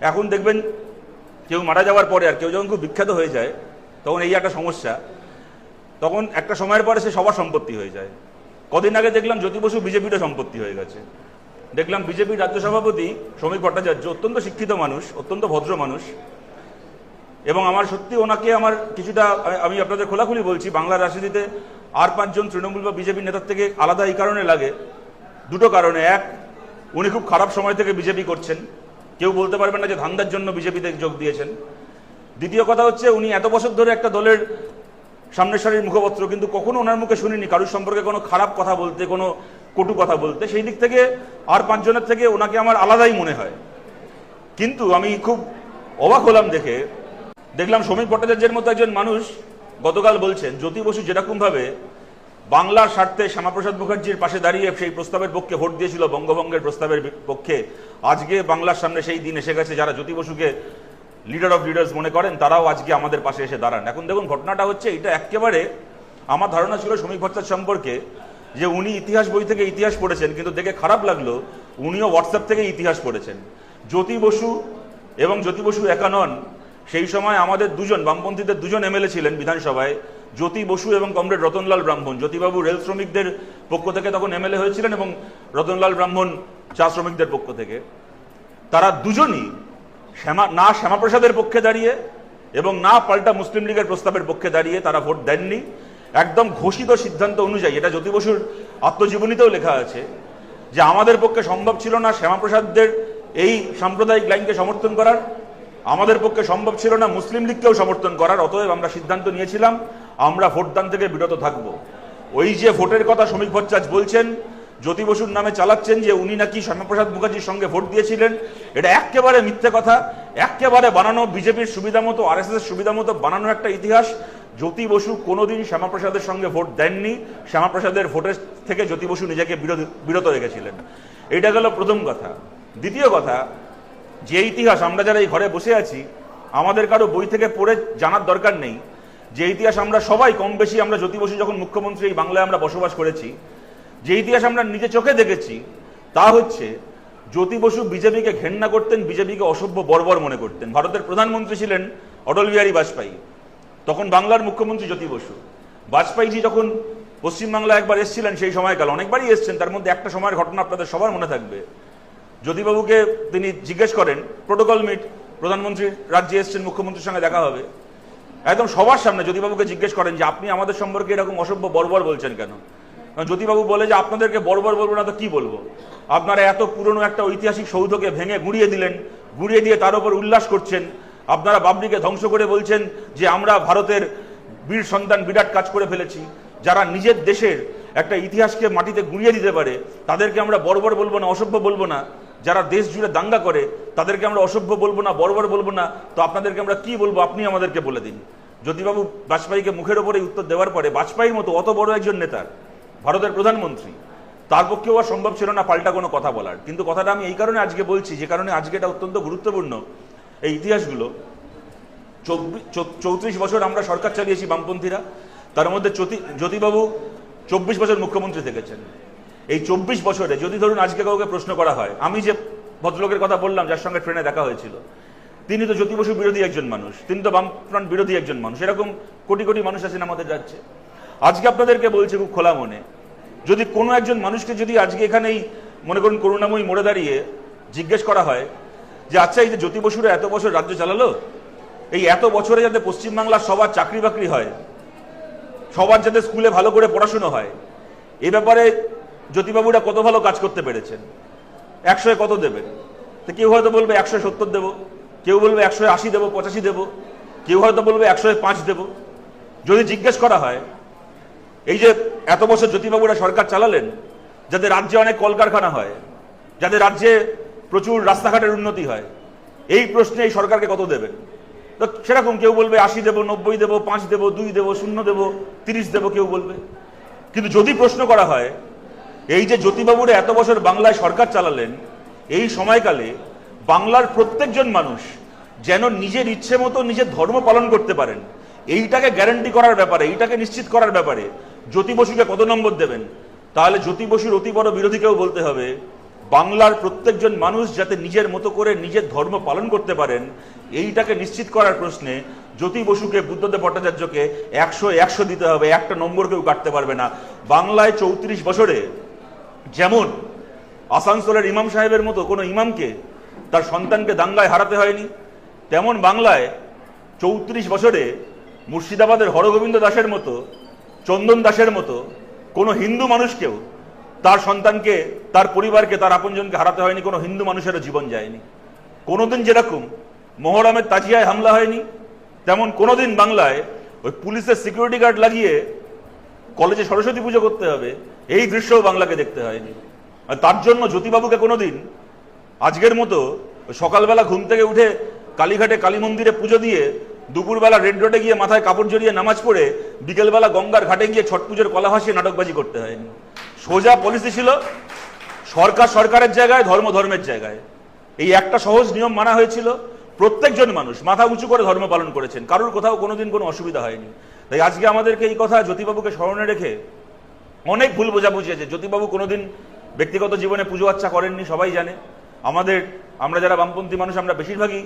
এখন দেখবেন কেউ মারা যাওয়ার পরে আর কেউ যখন খুব বিখ্যাত হয়ে যায়, তখন এই একটা সমস্যা। তখন একটা সময়ের পরে সে সবার সম্পত্তি হয়ে যায়। কদিন আগে দেখলাম জ্যোতি বসু বিজেপিরও সম্পত্তি হয়ে গেছে। দেখলাম বিজেপির রাজ্য সভাপতি শ্রমিক ভট্টাচার্য অত্যন্ত শিক্ষিত মানুষ, অত্যন্ত ভদ্র মানুষ। এবং আমার সত্যি ওনাকে আমার কিছুটা, আমি- আমি আপনাদের খোলাখুলি বলছি, বাংলার রাজনীতিতে আর পাঁচজন তৃণমূল বা বিজেপি নেতার থেকে আলাদা এই কারণে লাগে। দুটো কারণে। এক, উনি খুব খারাপ সময় থেকে বিজেপি করছেন। কেউ বলতে পারবেন না যে ধান্দার জন্য বিজেপিতে যোগ দিয়েছেন। দ্বিতীয় কথা হচ্ছে, উনি এত বছর ধরে একটা দলের সামনের সারির মুখপত্র কিন্তু কখনো ওনার মুখে শুনিনি। কারোর সম্পর্কে কোনো খারাপ কথা বলতে, কোনো কটু কথা বলতে, সেই দিক থেকে আর পাঁচজনের থেকে ওনাকে আমার আলাদাই মনে হয়। কিন্তু আমি খুব অবাক হলাম দেখে। দেখলাম সমীর ভট্টাচার্যের মতো একজন মানুষ গতকাল বলছেন, জ্যোতি বসু যেরকমভাবে বাংলার স্বার্থে শ্যামাপ্রসাদ মুখার্জির পাশে দাঁড়িয়ে সেই প্রস্তাবের পক্ষে ভোট দিয়েছিল বঙ্গভঙ্গের প্রস্তাবের পক্ষে। আজকে বাংলার সামনে সেই দিন এসে গেছে যারা জ্যোতি বসুকে লিডার অফ লিডার্স মনে করেন, তারাও আজকে আমাদের পাশে এসে দাঁড়ান। এখন দেখুন, ঘটনাটা হচ্ছে, এটা একেবারে আমার ধারণা ছিল শ্রমিক ভট্টাচার্য সম্পর্কে যে উনি ইতিহাস বই থেকে ইতিহাস পড়েছেন, কিন্তু দেখে খারাপ লাগল, উনিও হোয়াটসঅ্যাপ থেকে ইতিহাস পড়েছেন। জ্যোতি বসু এবং জ্যোতি বসু একা নন, সেই সময় আমাদের দুজন, বামপন্থীদের দুজন এমএলএ ছিলেন বিধানসভায়। জ্যোতি বসু এবং কমরেড রতনলাল ব্রাহ্মণ। জ্যোতিবাবু রেল শ্রমিকদের পক্ষ থেকে তখন এমএলএ হয়েছিলেন এবং রতনলাল ব্রাহ্মণ চা শ্রমিকদের পক্ষ থেকে। তারা দুজনই শ্যামা, না শ্যামাপ্রসাদের পক্ষে দাঁড়িয়ে এবং না পাল্টা মুসলিম লীগের প্রস্তাবের পক্ষে দাঁড়িয়ে তারা ভোট দেননি। একদম ঘোষিত সিদ্ধান্ত অনুযায়ী, এটা জ্যোতি বসুর আত্মজীবনীতেও লেখা আছে, যে আমাদের পক্ষে সম্ভব ছিল না শ্যামাপ্রসাদদের এই সাম্প্রদায়িক লাইনকে সমর্থন করার। আমাদের পক্ষে সম্ভব ছিল না মুসলিম লীগকেও সমর্থন করার, অতএব আমরা সিদ্ধান্ত নিয়েছিলাম আমরা ভোটদান থেকে বিরত থাকব। ওই যে ভোটের কথা শ্রমিক ভট্টাচার্য বলছেন, জ্যোতি বসুর নামে চালাচ্ছেন যে উনি নাকি শ্যামাপ্রসাদ মুখার্জির সঙ্গে ভোট দিয়েছিলেন, এটা একেবারে মিথ্যে কথা একেবারে বানানো বিজেপির সুবিধা মতো আর এস সুবিধা মতো বানানো একটা ইতিহাস। জ্যোতি বসু কোনোদিন শ্যামাপ্রসাদের সঙ্গে ভোট দেননি, শ্যামাপ্রসাদের ভোটের থেকে জ্যোতি বসু নিজেকে বিরত রেখেছিলেন। এটা গেল প্রথম কথা। দ্বিতীয় কথা, যে ইতিহাস, আমরা যারা এই ঘরে বসে আছি, আমাদের কারও বই থেকে পড়ে জানার দরকার নেই। যে ইতিহাস আমরা সবাই কম বেশি আমরা জ্যোতি বসু যখন মুখ্যমন্ত্রী এই বাংলায় আমরা বসবাস করেছি, যে ইতিহাস আমরা নিজে চোখে দেখেছি, তা হচ্ছে জ্যোতি বসু বিজেপিকে ঘেন্না করতেন, বিজেপিকে অসভ্য বর্বর মনে করতেন। ভারতের প্রধানমন্ত্রী ছিলেন অটল বিহারী বাজপেয়ী। তখন বাংলার মুখ্যমন্ত্রী জ্যোতি বসু। বাজপেয়ীজি যখন পশ্চিমবাংলা একবার এসেছিলেন সেই সময়কাল, অনেকবারই এসছেন, তার মধ্যে একটা সময়ের ঘটনা আপনাদের সবার মনে থাকবে। জ্যোতিবাবুকে তিনি জিজ্ঞেস করেন, প্রোটোকল মিট, প্রধানমন্ত্রী রাজ্যে এসছেন, মুখ্যমন্ত্রীর সঙ্গে দেখা হবে। একদম সবার সামনে জ্যোতিবাবুকে জিজ্ঞেস করেন যে আপনি আমাদের সম্পর্কে এরকম অসভ্য বর্বর বলছেন কেন? জ্যোতিবাবু বলে যে আপনাদেরকে বর্বর বলব না তো কি বলব? আপনারা এত পুরনো একটা ঐতিহাসিক সৌধকে ভেঙে গুঁড়িয়ে দিলেন, গুঁড়িয়ে দিয়ে তার উপর উল্লাস করছেন। আপনারা বাবরিকে ধ্বংস করে বলছেন যে আমরা ভারতের বীর সন্তান বিরাট কাজ করে ফেলেছি। যারা নিজের দেশের একটা ইতিহাসকে মাটিতে গুঁড়িয়ে দিতে পারে, তাদেরকে আমরা বর্বর বলব না, অসভ্য বলব না। যারা দেশ জুড়ে দাঙ্গা করে, তাদেরকে আমরা অসভ্য বলব না বর্বর বলব না, তো আপনাদেরকে আমরা কি বলব আপনি আমাদেরকে বলে দিন। জ্যোতিবাবু বাজপেয়ীকে মুখের ওপরে উত্তর দেওয়ার পরে বাজপেয়ীর মতো অত বড় একজন নেতার ভারতের প্রধানমন্ত্রী, তার পক্ষেও আর সম্ভব ছিল না পাল্টা কোনো কথা বলার। কিন্তু কথাটা আমি এই কারণে আজকে বলছি, যে কারণে আজকে এটা অত্যন্ত গুরুত্বপূর্ণ, এই ইতিহাসগুলো। চৌত্রিশ বছর আমরা সরকার চালিয়েছি বামপন্থীরা, তার মধ্যে জ্যোতিবাবু চব্বিশ বছর মুখ্যমন্ত্রী থেকেছেন। এই চব্বিশ বছরে যদি ধরুন আজকে কাউকে প্রশ্ন করা হয়, আমি যে ভদ্রলোকের কথা বললাম, যার সঙ্গে ট্রেনে দেখা হয়েছিল, তিনি তো জ্যোতি বসু বিরোধী একজন মানুষ, তিনি তো বামফ্রন্ট বিরোধী একজন মানুষ, এরকম কোটি কোটি মানুষ আছেন আমাদের রাজ্যে। আজকে আপনাদেরকে বলছে খুব খোলা মনে, যদি কোনো একজন মানুষকে যদি আজকে এখানেই, মনে করুন করুণাময়ী মোড়ে দাঁড়িয়ে জিজ্ঞেস করা হয় যে আচ্ছা এই যে জ্যোতি বসুরা এত বছর রাজ্য চালালো? এই এত বছরে যাতে পশ্চিমবাংলার সবার চাকরি বাকরি হয়, সবার যাতে স্কুলে ভালো করে পড়াশুনো হয়, এ ব্যাপারে জ্যোতিবাবুরা কত ভালো কাজ করতে পেরেছেন? একশোয় কত দেবেন? তো কেউ হয়তো বলবে একশো সত্তর দেবো, কেউ বলবে একশো আশি দেবো, পঁচাশি দেবো, কেউ হয়তো বলবে একশো পাঁচ দেবো। যদি জিজ্ঞেস করা হয়, এই যে এত বছর জ্যোতিবাবুরা সরকার চালালেন, যাতে রাজ্যে অনেক কলকারখানা হয়, যাতে রাজ্যে প্রচুর রাস্তাঘাটের উন্নতি হয়, এই প্রশ্নে এই সরকারকে কত দেবেন? তো সেরকম কেউ বলবে আশি দেবো, নব্বই দেবো, পাঁচ দেবো, দুই দেবো, শূন্য দেবো, তিরিশ দেবো কেউ বলবে। কিন্তু যদি প্রশ্ন করা হয় এই যে জ্যোতিবাবুরা এত বছর বাংলায় সরকার চালালেন, এই সময়কালে বাংলার প্রত্যেকজন মানুষ যেন নিজের ইচ্ছে মতো নিজের ধর্ম পালন করতে পারেন, এইটাকে গ্যারান্টি করার ব্যাপারে, এইটাকে নিশ্চিত করার ব্যাপারে জ্যোতি বসুকে কত নম্বর দেবেন? তাহলে জ্যোতি বসুর অতি বড় বিরোধীকেও বলতে হবে, বাংলার প্রত্যেকজন মানুষ যাতে নিজের মতো করে নিজের ধর্ম পালন করতে পারেন, এইটাকে নিশ্চিত করার প্রশ্নে জ্যোতি বসুকে, বুদ্ধদেব ভট্টাচার্যকে একশো একশো দিতে হবে, একটা নম্বর কেউ কাটতে পারবে না। বাংলায় চৌত্রিশ বছরে যেমন আসানসোলের ইমাম সাহেবের মতো কোনো ইমামকে তার সন্তানকে দাঙ্গায় হারাতে হয়নি, তেমন বাংলায় চৌত্রিশ বছরে মুর্শিদাবাদের হরগোবিন্দ দাসের মতো, চন্দন দাসের মতো কোনো হিন্দু মানুষকেও তার সন্তানকে, তার পরিবারকে, তার আপনজনকে হারাতে হয়নি, কোনো হিন্দু মানুষেরও জীবন যায়নি। কোনোদিন যেরকম মোহরমের তাজিয়ায় হামলা হয়নি, তেমন কোনোদিন বাংলায় ওই পুলিশের সিকিউরিটি গার্ড লাগিয়ে কলেজে সরস্বতী পুজো করতে হবে, এই দৃশ্যও বাংলাকে দেখতে হয়নি। আর তার জন্য জ্যোতিবাবুকে কোনোদিন আজকের মতো সকালবেলা ঘুম থেকে উঠে কালীঘাটে কালী মন্দিরে পুজো দিয়ে দুপুরবেলা রেড রোডে গিয়ে মাথায় কাপড় জড়িয়ে নামাজ পড়ে বিকেলবেলা গঙ্গার ঘাটে গিয়ে ছট পুজোর কলা ভাসিয়ে নাটকবাজি করতে হয়নি। সোজা পলিসি ছিল সরকার সরকারের জায়গায়, ধর্ম ধর্মের জায়গায়। এই একটা সহজ নিয়ম মানা হয়েছিল, প্রত্যেকজন মানুষ মাথা উঁচু করে ধর্ম পালন করেছেন, কারোর কোথাও কোনোদিন কোনো অসুবিধা হয়নি। তাই আজকে আমাদেরকে এই কথা জ্যোতিবাবুকে স্মরণে রেখে অনেক ভুল বোঝাবুঝি আছে। জ্যোতিবাবু কোনোদিন ব্যক্তিগত জীবনে পুজো আচ্ছা করেননি, সবাই জানে। আমাদের, আমরা যারা বামপন্থী মানুষ, আমরা বেশিরভাগই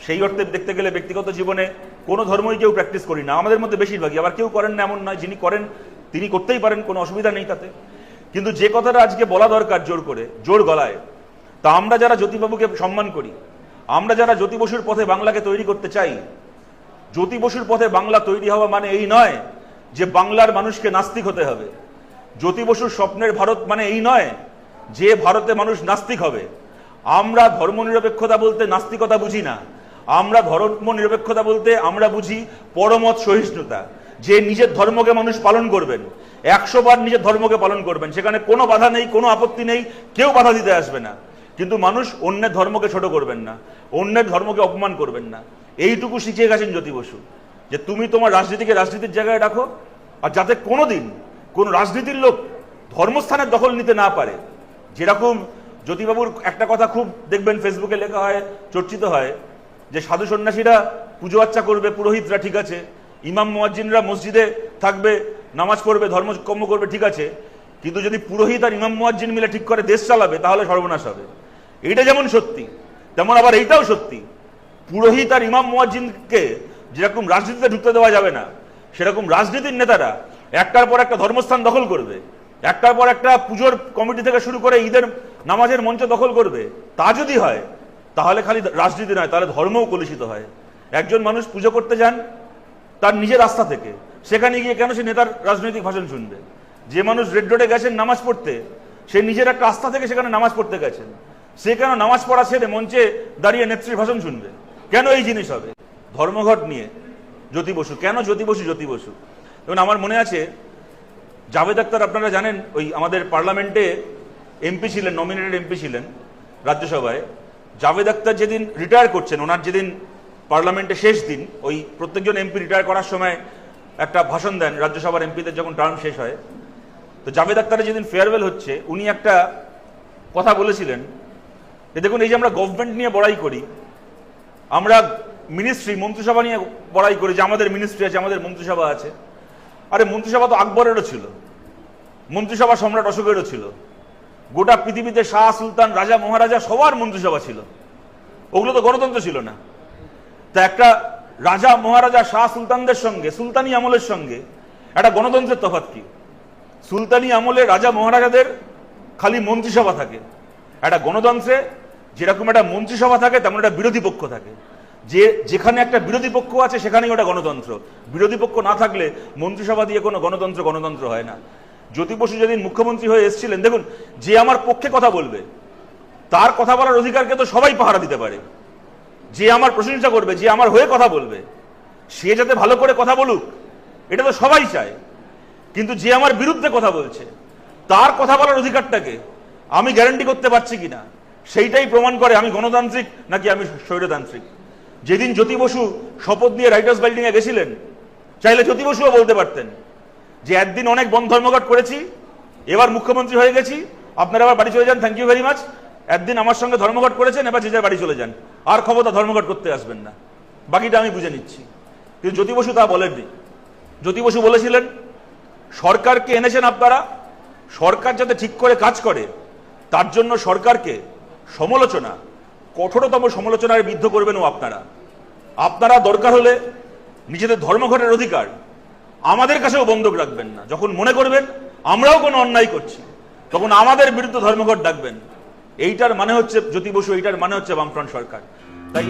সেই অর্থে দেখতে গেলে ব্যক্তিগত জীবনে কোনো ধর্মই কেউ প্র্যাকটিস করি না। আমাদের মধ্যে বেশিরভাগই, আবার কেউ করেন না এমন নয়, যিনি করেন, তিনি করতেই পারেন, কোনো অসুবিধা নেই তাতে। কিন্তু যে কথাটা আজকে বলা দরকার জোর করে, জোর গলায়, তা আমরা যারা জ্যোতিবাবুকে সম্মান করি, আমরা যারা জ্যোতি বসুর পথে বাংলাকে তৈরি করতে চাই জ্যোতি বসুর পথে বাংলা তৈরি হওয়া মানে এই নয় যে বাংলার মানুষকে নাস্তিক হতে হবে। জ্যোতি বসুর স্বপ্নের ভারত মানে এই নয় যে ভারতে মানুষ নাস্তিক হবে। আমরা ধর্মনিরপেক্ষতা বলতে নাস্তিকতা বুঝি না। আমরা ধর্ম নিরপেক্ষতা বলতে আমরা বুঝি পরমত সহিষ্ণুতা। যে নিজের ধর্মকে মানুষ পালন করবেন, একশো বার নিজের ধর্মকে পালন করবেন, সেখানে কোনো বাধা নেই, কোনো আপত্তি নেই, কেউ বাধা দিতে আসবে না। কিন্তু মানুষ অন্যের ধর্মকে ছোট করবেন না, অন্যের ধর্মকে অপমান করবেন না। এইটুকু শিখিয়ে গেছেন জ্যোতি বসু, যে তুমি তোমার রাজনীতিকে রাজনীতির জায়গায় রাখো, আর যাতে কোনোদিন কোন রাজনীতির লোক ধর্মস্থানের দখল নিতে না পারে। যেরকম জ্যোতিবাবুর একটা কথা খুব দেখবেন ফেসবুকে লেখা হয়, চর্চিত হয়, যে সাধু সন্ন্যাসীরা পুজো আচ্চা করবে, পুরোহিতরা ঠিক আছে, ইমাম মোয়াজ্জিনরা মসজিদে থাকবে, নামাজ পড়বে, ধর্মকর্ম করবে, ঠিক আছে, কিন্তু যদি পুরোহিত আর ইমাম মোয়াজ্জিন মিলে ঠিক করে দেশ চালাবে, তাহলে সর্বনাশ হবে। এটা যেমন সত্যি, তেমন আবার এইটাও সত্যি পুরোহিত আর ইমাম মুয়াজ্জিনকে যেরকম রাজনীতিতে ঢুকতে দেওয়া যাবে না, সেরকম রাজনীতির নেতারা একটার পর একটা ধর্মস্থান দখল করবে, একটার পর একটা পুজোর কমিটি থেকে শুরু করে ঈদের নামাজের মঞ্চ দখল করবে। তা যদি হয়, তাহলে খালি রাজনীতি নয়, তাহলে ধর্মও কলুষিত হয়। একজন মানুষ পুজো করতে যান তার নিজের আস্থা থেকে, সেখানে গিয়ে কেন সে নেতার রাজনৈতিক ভাষণ শুনবে? যে মানুষ রেড রোডে গেছেন নামাজ পড়তে, সে নিজের একটা আস্থা থেকে সেখানে নামাজ পড়তে গেছেন। সে কেন নামাজ পড়া ছেড়ে মঞ্চে দাঁড়িয়ে নেত্রীর ভাষণ শুনবে? কেন এই জিনিস হবে? ধর্মঘট নিয়ে জ্যোতি বসু, কেন জ্যোতি বসু জ্যোতি বসু? এবং আমার মনে আছে, জাভেদ আক্তার আপনারা জানেন, ওই আমাদের পার্লামেন্টে এমপি ছিলেন নমিনেটেড এমপি ছিলেন রাজ্যসভায়। জাভেদ আক্তার যেদিন রিটায়ার করছেন, ওনার যেদিন পার্লামেন্টে শেষ দিন, ওই প্রত্যেকজন এমপি রিটায়ার করার সময় একটা ভাষণ দেন রাজ্যসভার এমপিদের যখন টার্ম শেষ হয়। তো জাভেদ আক্তারের যেদিন ফেয়ারওয়েল হচ্ছে, উনি একটা কথা বলেছিলেন যে, দেখুন, এই যে আমরা গভর্নমেন্ট নিয়ে বড়াই করি আমরা মিনিস্ট্রি মন্ত্রিসভা নিয়ে বড়াই করি, যে আমাদের মিনিস্ট্রি আছে, আমাদের মন্ত্রিসভা আছে। আরে মন্ত্রিসভা তো আকবরেরও ছিল। মন্ত্রিসভা সম্রাট অশোকেরও ছিল। গোটা পৃথিবীতে শাহ, সুলতান, রাজা, মহারাজা সবার মন্ত্রিসভা ছিল। ওগুলো তো গণতন্ত্র ছিল না। তা একটা রাজা, মহারাজা, শাহ, সুলতানদের সঙ্গে, সুলতানি আমলের সঙ্গে একটা গণতন্ত্রের তফাত কি? সুলতানি আমলে রাজা, মহারাজাদের খালি মন্ত্রিসভা থাকে। একটা গণতন্ত্রে যেরকম একটা মন্ত্রিসভা থাকে, তেমন একটা বিরোধী পক্ষ থাকে। যে, যেখানে একটা বিরোধী পক্ষ আছে, সেখানেই ওটা গণতন্ত্র। বিরোধী পক্ষ না থাকলে মন্ত্রিসভা দিয়ে কোনো গণতন্ত্র গণতন্ত্র হয় না। জ্যোতি বসু যেদিন মুখ্যমন্ত্রী হয়ে এসেছিলেন, দেখুন, যে আমার পক্ষে কথা বলবে, তার কথা বলার অধিকারকে তো সবাই পাহারা দিতে পারে। যে আমার প্রশংসা করবে, যে আমার হয়ে কথা বলবে, সে যাতে ভালো করে কথা বলুক, এটা তো সবাই চায়। কিন্তু যে আমার বিরুদ্ধে কথা বলছে, তার কথা বলার অধিকারটাকে আমি গ্যারান্টি করতে পারছি কিনা, সেইটাই প্রমাণ করে আমি গণতান্ত্রিক নাকি আমি স্বৈরতান্ত্রিক। যেদিন জ্যোতি বসু শপথ নিয়ে রাইটার্স বিল্ডিং এ গেছিলেন, চাইলে জ্যোতি বসুও বলতে পারতেন যে, একদিন অনেক বন ধর্মঘট করেছি, এবার মুখ্যমন্ত্রী হয়ে গেছি, আপনারা আবার বাড়ি চলে যান থ্যাংক ইউ ভেরি মাচ একদিন আমার সঙ্গে ধর্মঘট করেছেন, এবার যে যার বাড়ি চলে যান, আর ক্ষমতা ধর্মঘট করতে আসবেন না। বাকিটা আমি বুঝে নিচ্ছি। কিন্তু জ্যোতি বসু তা বলেননি। জ্যোতি বসু বলেছিলেন, সরকারকে এনেছেন আপনারা, সরকার যাতে ঠিক করে কাজ করে, তার জন্য সরকারকে সমালোচনা কঠোরতম সমালোচনায় বিদ্ধ করবেন ও আপনারা। আপনারা দরকার হলে নিজেদের ধর্মঘটের অধিকার আমাদের কাছেও বন্ধক রাখবেন না। যখন মনে করবেন আমরাও কোনো অন্যায় করছি, তখন আমাদের বিরুদ্ধে ধর্মঘট ডাকবেন। এইটার মানে হচ্ছে, জ্যোতি বসু, এইটার মানে হচ্ছে বামফ্রন্ট সরকার। তাই